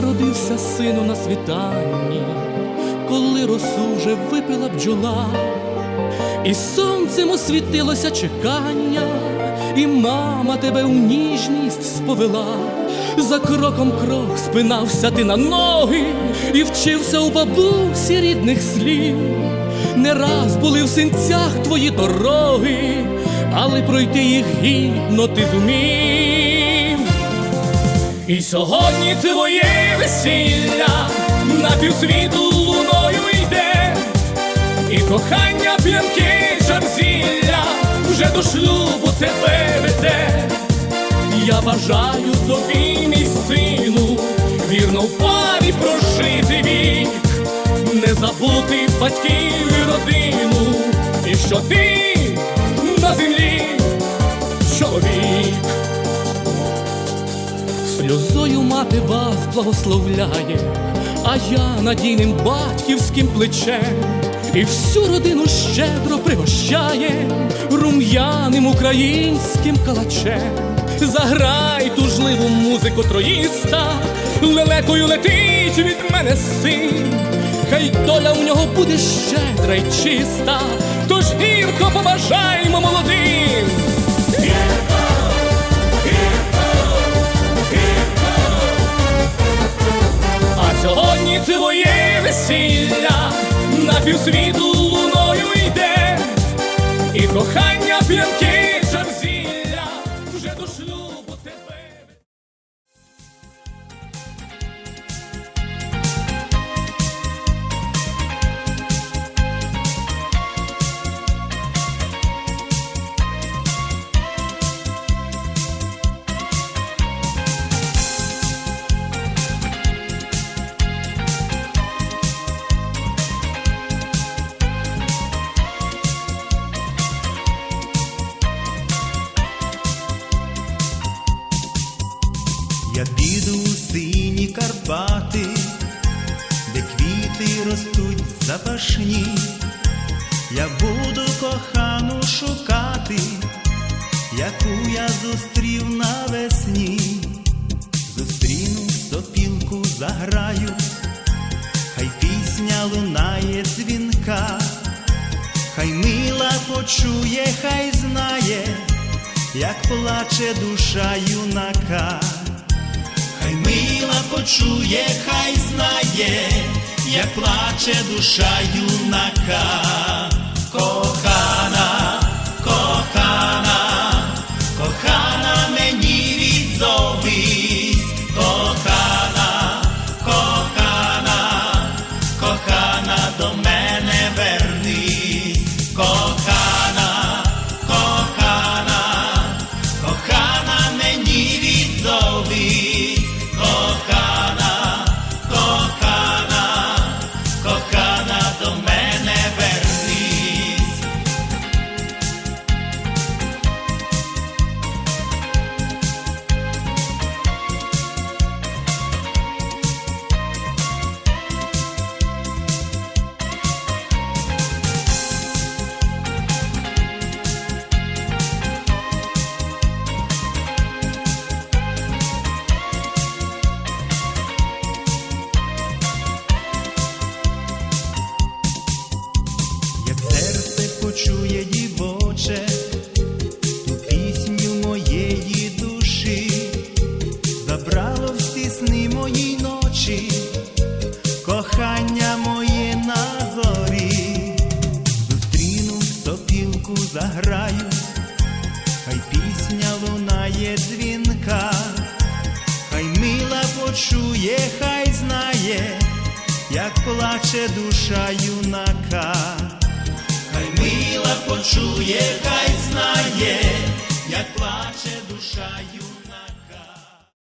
народився сину на світанні, коли росу вже випила бджола, і сонцем освітилося чекання, і мама тебе в ніжність сповела. За кроком крок спинався ти на ноги і вчився у бабусі рідних слів. Не раз були в синцях твої дороги, але пройти їх гідно ти зумів. І сьогодні твоє весілля. На півсвіту луною йде, і кохання п'янки жарзілля. Вже до шлюбу тебе веде. Я бажаю тобі, мій сину, вірно в парі прожити вік, не забути батьків і родину, і що ти мати вас благословляє, а я надійним батьківським плечем і всю родину щедро пригощає рум'яним українським калачем. Заграй тужливу музику троїста, лелекою летить від мене син, хай доля у нього буде щедра й чиста, тож гірко побажаймо молодим. Кохання п'янки Я піду у сині Карпати, де квіти ростуть запашні, я буду кохану шукати, яку я зустрів навесні, зустріну сопілку заграю, хай пісня лунає дзвінка, хай мила почує, хай знає, як плаче душа юнака. Хай мила почує, хай знає, як плаче душа юнака, кохана, кохана, кохана мені відзовись, кохана, кохана, кохана лунає дзвінка, хай мила почує, хай знає як плаче душа юнака, хай мила почує, хай знає, як плаче душа юнака.